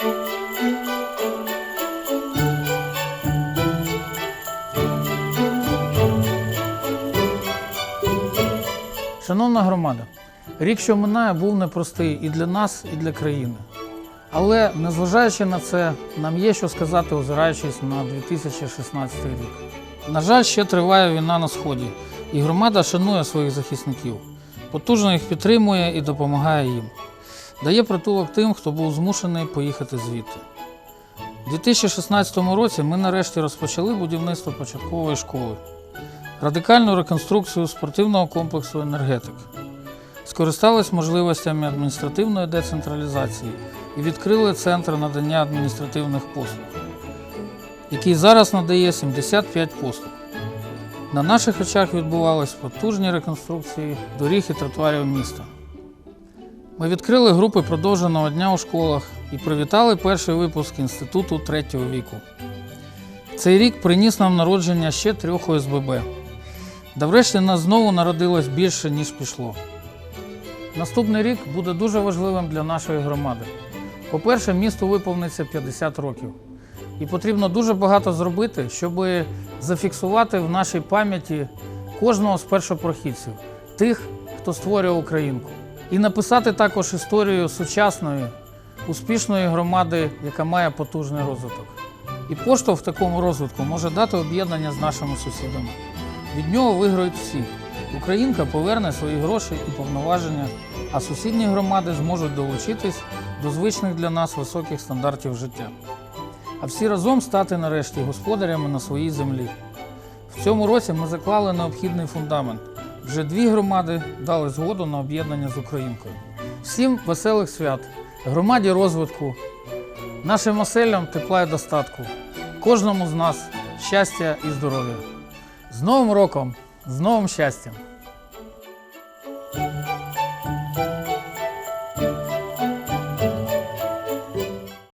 Шановна громада, рік, що минає, був непростий і для нас, і для країни. Але незважаючи на це, нам є що сказати, озираючись на 2016 рік. На жаль, ще триває війна на сході, і громада шанує своїх захисників, потужно їх підтримує і допомагає їм. Дає притулок тим, хто був змушений поїхати звідти. У 2016 році ми нарешті розпочали будівництво початкової школи, радикальну реконструкцію спортивного комплексу енергетик, скористались можливостями адміністративної децентралізації і відкрили центр надання адміністративних послуг, який зараз надає 75 послуг. На наших очах відбувались потужні реконструкції доріг і тротуарів міста. Ми відкрили групи продовженого дня у школах і привітали перший випуск інституту третього віку. Цей рік приніс нам народження ще трьох ОСББ. Да врешті нас знову народилось більше, ніж пішло. Наступний рік буде дуже важливим для нашої громади. По-перше, місту виповниться 50 років. І потрібно дуже багато зробити, щоб зафіксувати в нашій пам'яті кожного з першопрохідців, тих, хто створює Українку. І написати також історію сучасної, успішної громади, яка має потужний розвиток. І поштовх в такому розвитку може дати об'єднання з нашими сусідами. Від нього виграють всі. Українка поверне свої гроші і повноваження, а сусідні громади зможуть долучитись до звичних для нас високих стандартів життя. А всі разом стати нарешті господарями на своїй землі. В цьому році ми заклали необхідний фундамент. Вже дві громади дали згоду на об'єднання з Українкою. Всім веселих свят, громаді розвитку, нашим оселям тепла і достатку, кожному з нас щастя і здоров'я. З Новим роком, з новим щастям!